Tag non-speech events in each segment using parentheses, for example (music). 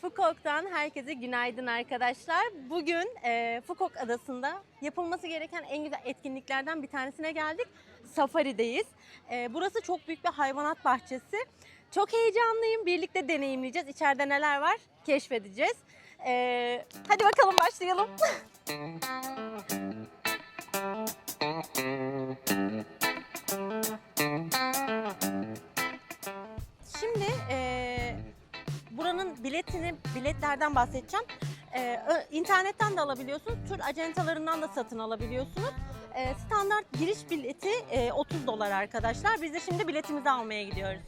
Fukok'tan herkese günaydın arkadaşlar. Bugün e, Fukok Adası'nda yapılması gereken en güzel etkinliklerden bir tanesine geldik. Safari'deyiz. E, burası çok büyük bir hayvanat bahçesi. Çok heyecanlıyım. Birlikte deneyimleyeceğiz. İçeride neler var keşfedeceğiz. E, hadi bakalım başlayalım. Şimdi e, buranın biletini, biletlerden bahsedeceğim. E, internetten de alabiliyorsunuz, tur acentalarından da satın alabiliyorsunuz. E, standart giriş bileti e, 30 dolar arkadaşlar. Biz de şimdi biletimizi almaya gidiyoruz.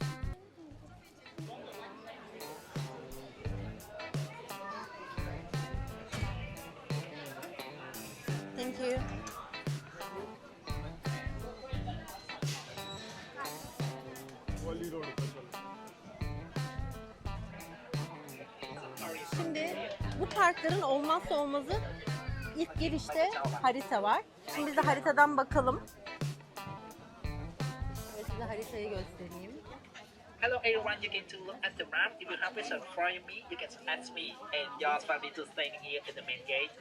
Thank you. Şimdi bu parkların olmazsa olmazı ilk girişte harita var. Şimdi biz de haritadan bakalım. Size haritayı göstereyim. Hello everyone, you can to look at the map. If you have question for me, you can ask me and your family to standing here in the main gate.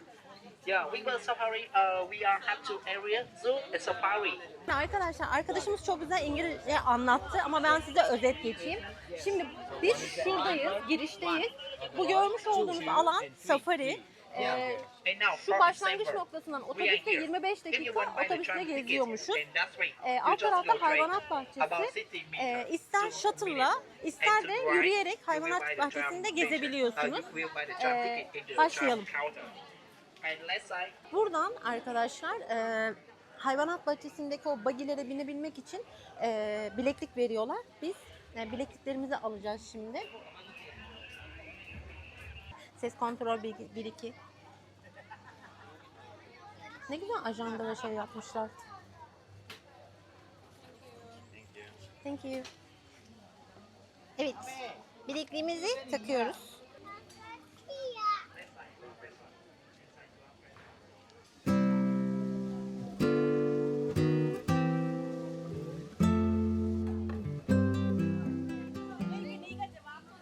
Yeah, we will safari. Uh, we are have area, zoo and safari. Arkadaşlar arkadaşımız çok güzel İngilizce anlattı ama ben size özet geçeyim. Şimdi biz şuradayız, girişteyiz. Bu görmüş olduğunuz alan safari. Ee, şu başlangıç noktasından otobüste here. 25 If you dakika otobüste geziyormuşuz. You alt tarafta hayvanat bahçesi. 60 meters ister shuttle'la ister de yürüyerek hayvanat bahçesinde gezebiliyorsunuz. The başlayalım. Buradan arkadaşlar e, hayvanat bahçesindeki o bagilere binebilmek için e, bileklik veriyorlar. Biz e, bilekliklerimizi alacağız şimdi. Ses kontrol 1-2. Ne güzel ajanda ve şey yapmışlar. Thank you. Evet. Bilekliğimizi takıyoruz.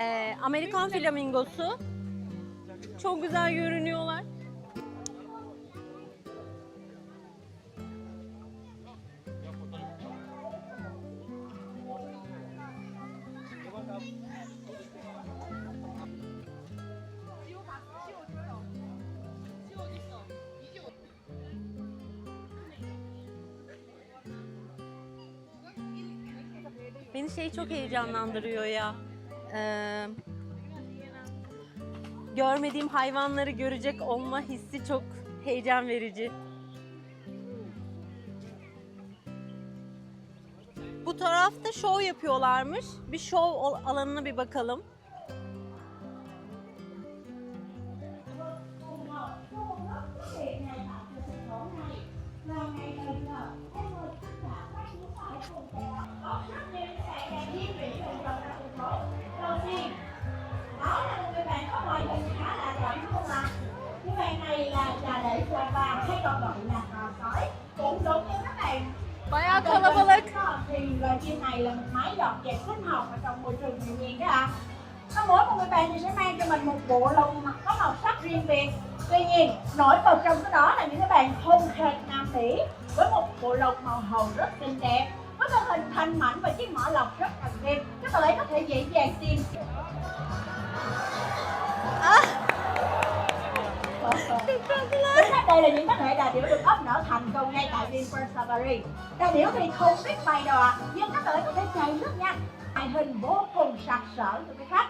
Ee, Amerikan flamingosu. Çok güzel görünüyorlar. Beni şey çok heyecanlandırıyor ya. Ee, görmediğim hayvanları görecek olma hissi çok heyecan verici. Bu tarafta şov yapıyorlarmış. Bir şov alanına bir bakalım. Máy dọn sinh học ở trong môi trường tự nhiên đó ạ. Có mỗi một người bạn thì sẽ mang cho mình một bộ lông mặt có màu sắc riêng biệt. Tuy nhiên, nổi bật đây là những các hệ đà điểu được ấp nở thành công ngay tại Vinpearl Safari. Đà điểu thì không biết bay ạ, nhưng các bạn có thể chạy rất nhanh. Ngoại hình vô cùng sặc sỡ thưa quý khách.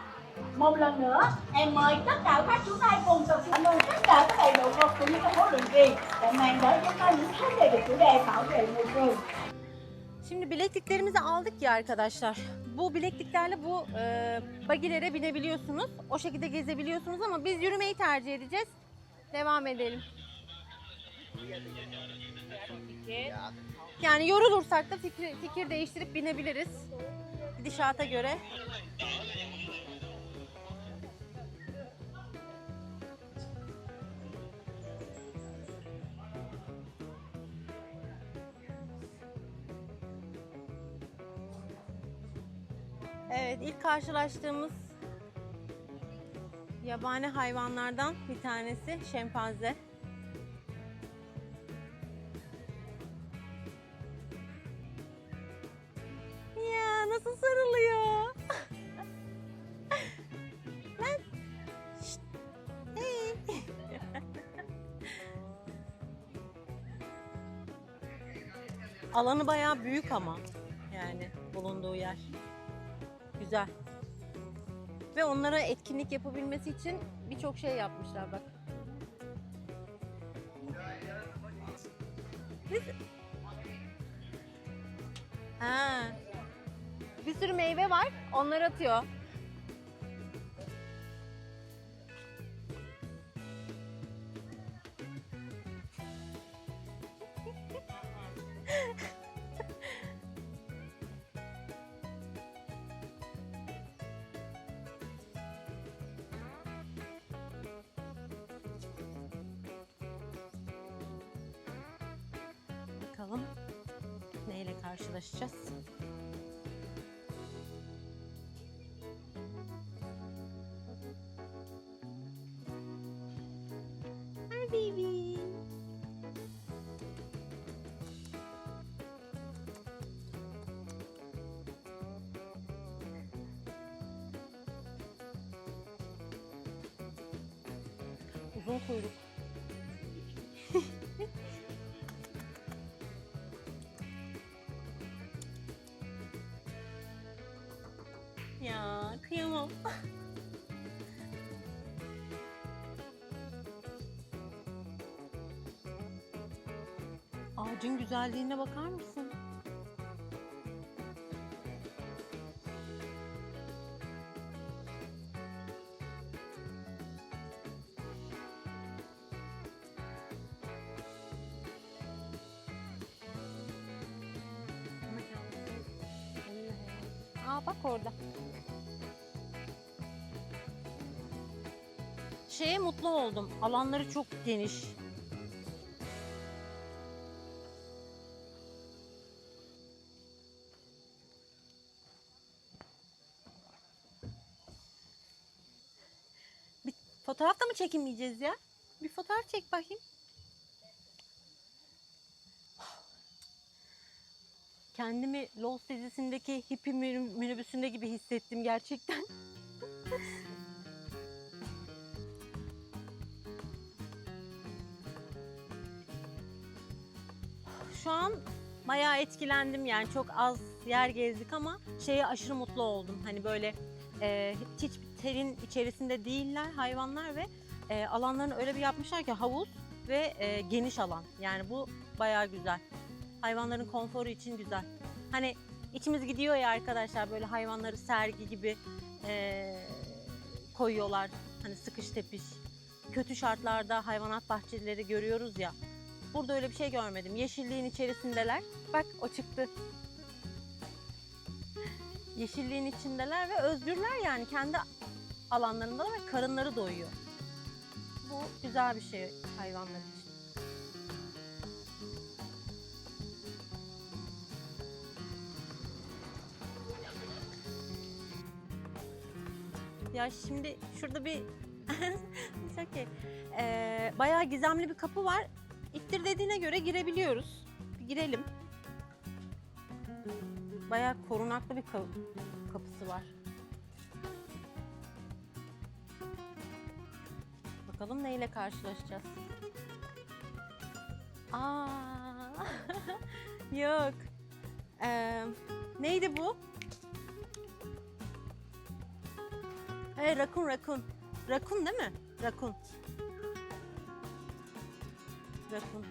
Một lần nữa, em mời tất cả các chúng ta cùng tập cảm ơn tất cả các thầy độ ngục cũng như các huấn luyện viên đã mang đến chúng ta những thông điệp về chủ đề bảo vệ môi trường. Şimdi bilekliklerimizi aldık ya arkadaşlar. Bu bilekliklerle bu e, bagilere binebiliyorsunuz. O şekilde gezebiliyorsunuz ama biz yürümeyi tercih edeceğiz. Devam edelim. Yani yorulursak da fikir, fikir değiştirip binebiliriz. Gidişata göre Evet, ilk karşılaştığımız yabani hayvanlardan bir tanesi şempanze. Alanı bayağı büyük ama yani bulunduğu yer. Güzel. Ve onlara etkinlik yapabilmesi için birçok şey yapmışlar bak. Biz... Ha. Bir sürü meyve var. Onları atıyor. Karşılaşacağız. Ağacın güzelliğine bakar mısın? Aa bak orada. Şeye mutlu oldum. Alanları çok geniş. Çekinmeyeceğiz ya? Bir fotoğraf çek bakayım. Kendimi Lost dizisindeki hippie minib- minibüsünde gibi hissettim gerçekten. Şu an bayağı etkilendim yani çok az yer gezdik ama şeye aşırı mutlu oldum. Hani böyle e, hiç terin içerisinde değiller hayvanlar ve e, alanlarını öyle bir yapmışlar ki havuz ve e, geniş alan. Yani bu bayağı güzel. Hayvanların konforu için güzel. Hani içimiz gidiyor ya arkadaşlar böyle hayvanları sergi gibi e, koyuyorlar. Hani sıkış tepiş. Kötü şartlarda hayvanat bahçeleri görüyoruz ya. Burada öyle bir şey görmedim. Yeşilliğin içerisindeler. Bak o çıktı. Yeşilliğin içindeler ve özgürler yani kendi alanlarındalar ve karınları doyuyor. Bu güzel bir şey hayvanlar için. Ya şimdi şurada bir (laughs) It's okay. Ee, bayağı gizemli bir kapı var. İttir dediğine göre girebiliyoruz. Bir girelim. Bayağı korunaklı bir ka- kapısı var. Bakalım neyle karşılaşacağız. Aa, (laughs) yok. Ee, neydi bu? Hey, rakun rakun. Rakun değil mi? Rakun. Rakun.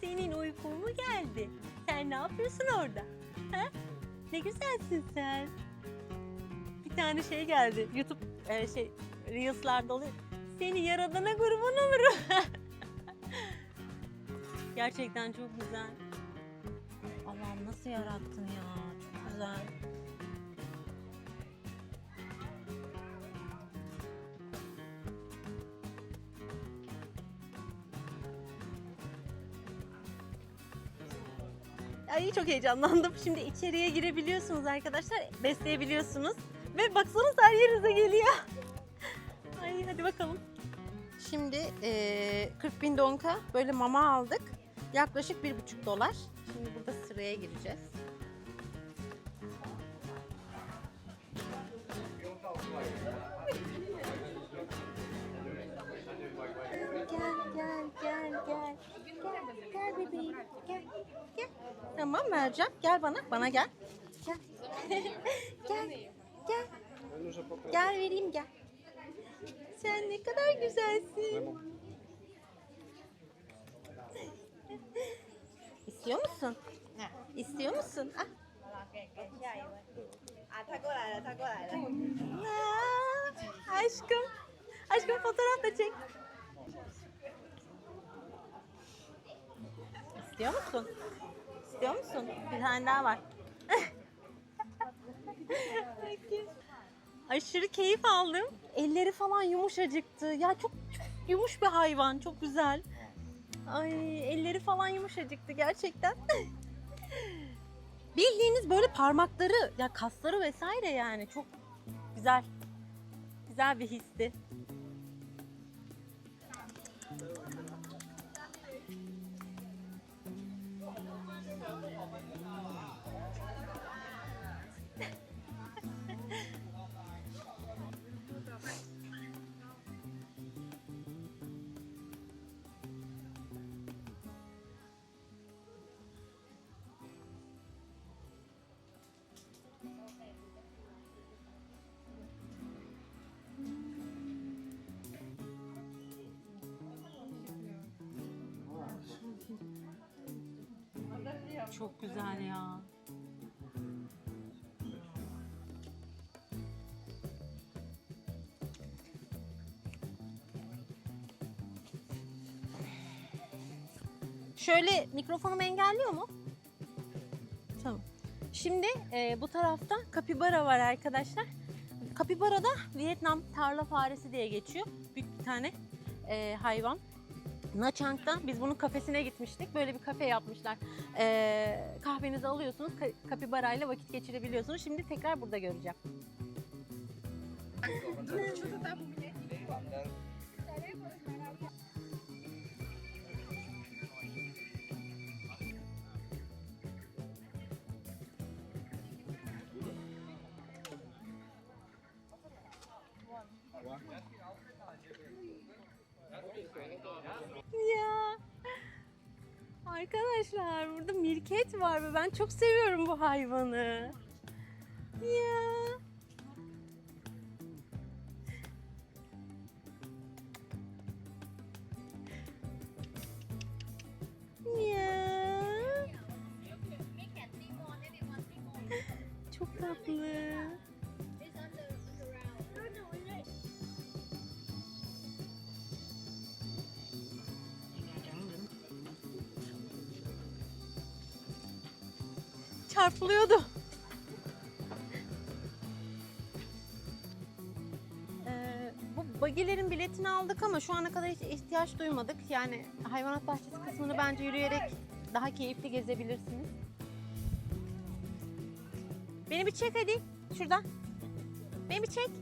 Senin uykun mu geldi? Sen ne yapıyorsun orada? Ha? Ne güzelsin sen. Tane şey geldi. YouTube e, şey Reels'larda oluyor. Seni yaradana kurban olurum. (laughs) Gerçekten çok güzel. Allah'ım nasıl yarattın ya? Çok güzel. Ay çok heyecanlandım. Şimdi içeriye girebiliyorsunuz arkadaşlar. Besleyebiliyorsunuz. Ve baksanız her yerinize geliyor. Ay hadi bakalım. Şimdi eee 40 bin donka böyle mama aldık. Yaklaşık bir buçuk dolar. Şimdi burada sıraya gireceğiz. Gel gel gel gel. Gel bebeğim. Gel. Gel. Tamam vereceğim. Gel bana. Bana gel. Gel. (laughs) gel. Gel. Gel vereyim gel. Sen ne kadar güzelsin. İstiyor musun? İstiyor musun? Ah. Aa, aşkım. Aşkım fotoğraf da çek. İstiyor musun? İstiyor musun? Bir tane daha var. Aşırı keyif aldım. Elleri falan yumuşacıktı. Ya çok, çok yumuş bir hayvan. Çok güzel. Ay elleri falan yumuşacıktı gerçekten. Bildiğiniz böyle parmakları, ya kasları vesaire yani çok güzel. Güzel bir histi. Çok güzel ya. Şöyle mikrofonumu engelliyor mu? Tamam. Şimdi e, bu tarafta kapibara var arkadaşlar. Kapibara da Vietnam tarla faresi diye geçiyor. Büyük bir tane e, hayvan. Nha Chang'da biz bunun kafesine gitmiştik. Böyle bir kafe yapmışlar. Ee, kahvenizi alıyorsunuz, ka- kapibarayla vakit geçirebiliyorsunuz. Şimdi tekrar burada göreceğim. Arkadaşlar burada mirket var ve ben çok seviyorum bu hayvanı. Ya. Çarpılıyordu. Ee, bu bagilerin biletini aldık ama şu ana kadar hiç ihtiyaç duymadık. Yani hayvanat bahçesi kısmını bence yürüyerek daha keyifli gezebilirsiniz. Beni bir çek hadi. Şuradan. Beni bir çek.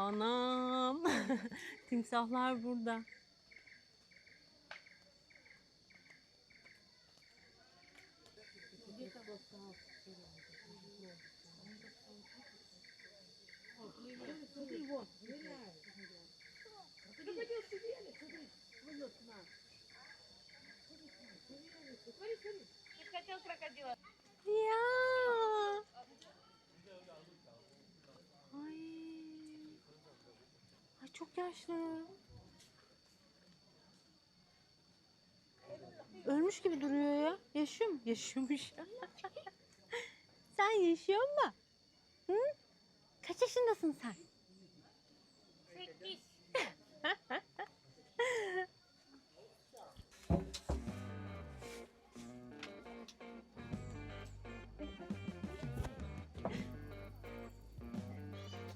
Anam. Timsahlar burada. Хотел крокодила. Я. Ой. Çok yaşlı. Ölmüş gibi duruyor ya. Yaşıyor mu? (laughs) Yaşıyormuş. sen yaşıyor mu? Hı? Kaç yaşındasın sen?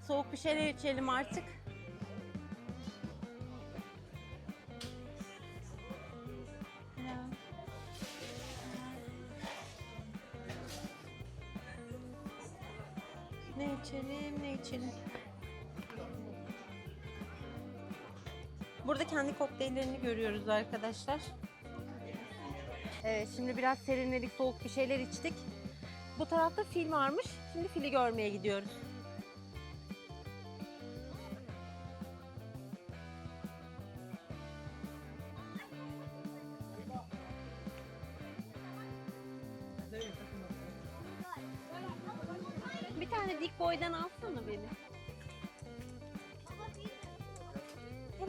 Soğuk bir şeyler içelim artık. Kokteyllerini görüyoruz arkadaşlar. Evet, şimdi biraz serinledik, soğuk bir şeyler içtik. Bu tarafta fil varmış. Şimdi fili görmeye gidiyoruz. Bir tane dik boydan alsana beni.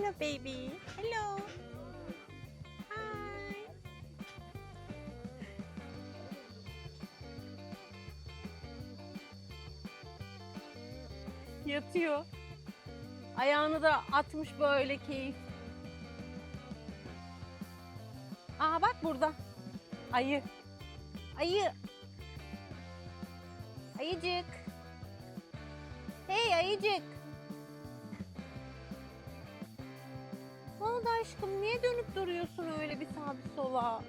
Hello baby. Hello. Hi. Yatıyor. Ayağını da atmış böyle keyif. Aa bak burada. Ayı. Ayı. Ayıcık. Hey ayıcık. Aşkım? Niye dönüp duruyorsun öyle bir sağa bir sola?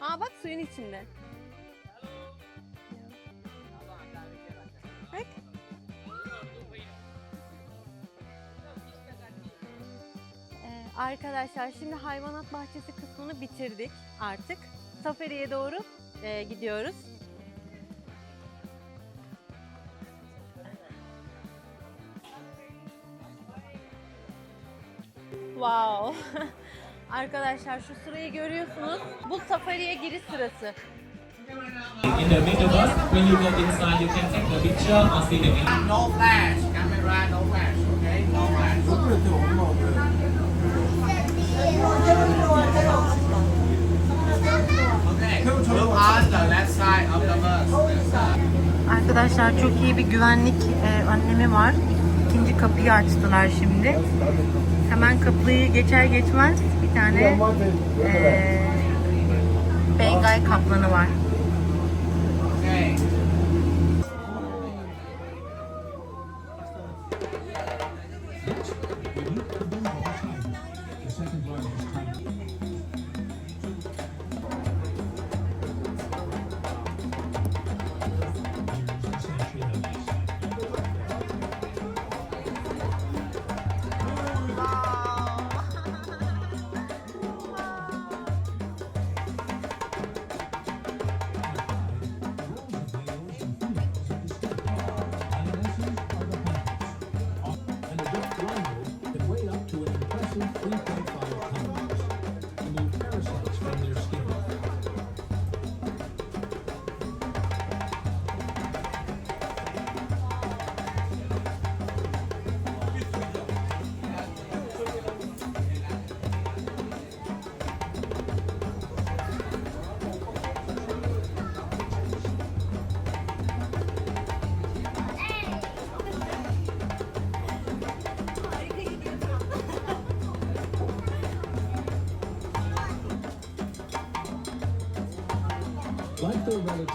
Aa bak suyun içinde. Arkadaşlar şimdi hayvanat bahçesi kısmını bitirdik artık. Safari'ye doğru e, gidiyoruz. Wow. (laughs) Arkadaşlar şu sırayı görüyorsunuz. Bu safariye giriş sırası. in the middle bus. When you go inside, you can take the picture or see the image. No flash, camera, no flash, okay? No flash. Okay, look on the left side of the bus. Left side. Arkadaşlar çok iyi bir güvenlik e, önlemi var. İkinci kapıyı açtılar şimdi. Hemen kapıyı geçer geçmez bir tane e, Bengay kaplanı var. Okay. and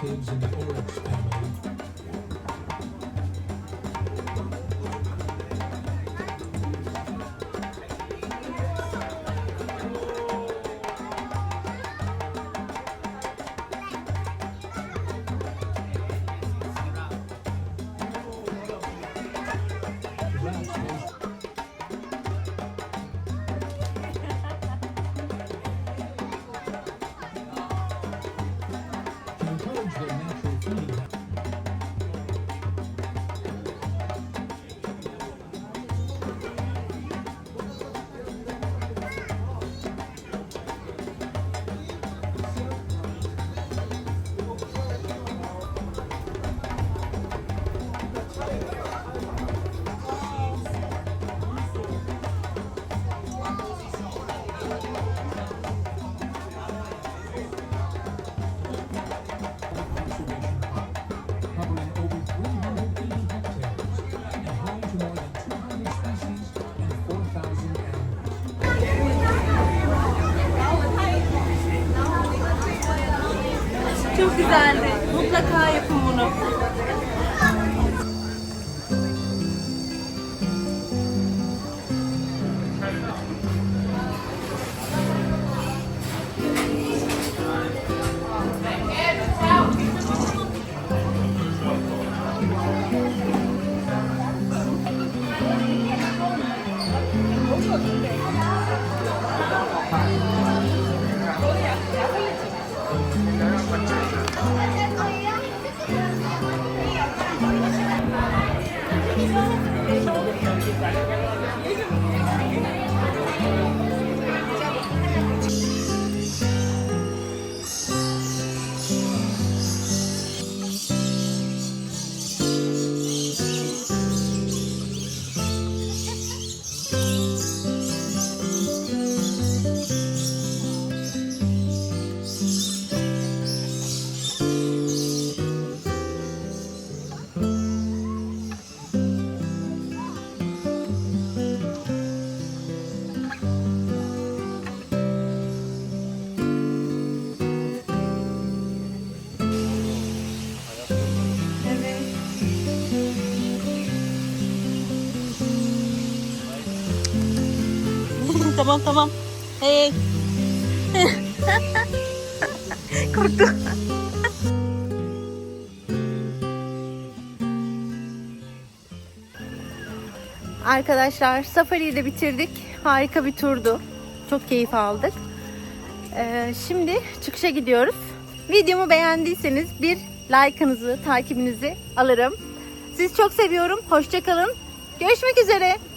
kids and Çok güzeldi. Mutlaka yapın bunu. Tamam tamam. Hey. (laughs) Korktu. Arkadaşlar safariyi de bitirdik. Harika bir turdu. Çok keyif aldık. Ee, şimdi çıkışa gidiyoruz. Videomu beğendiyseniz bir like'ınızı, takibinizi alırım. Sizi çok seviyorum. Hoşçakalın. Görüşmek üzere.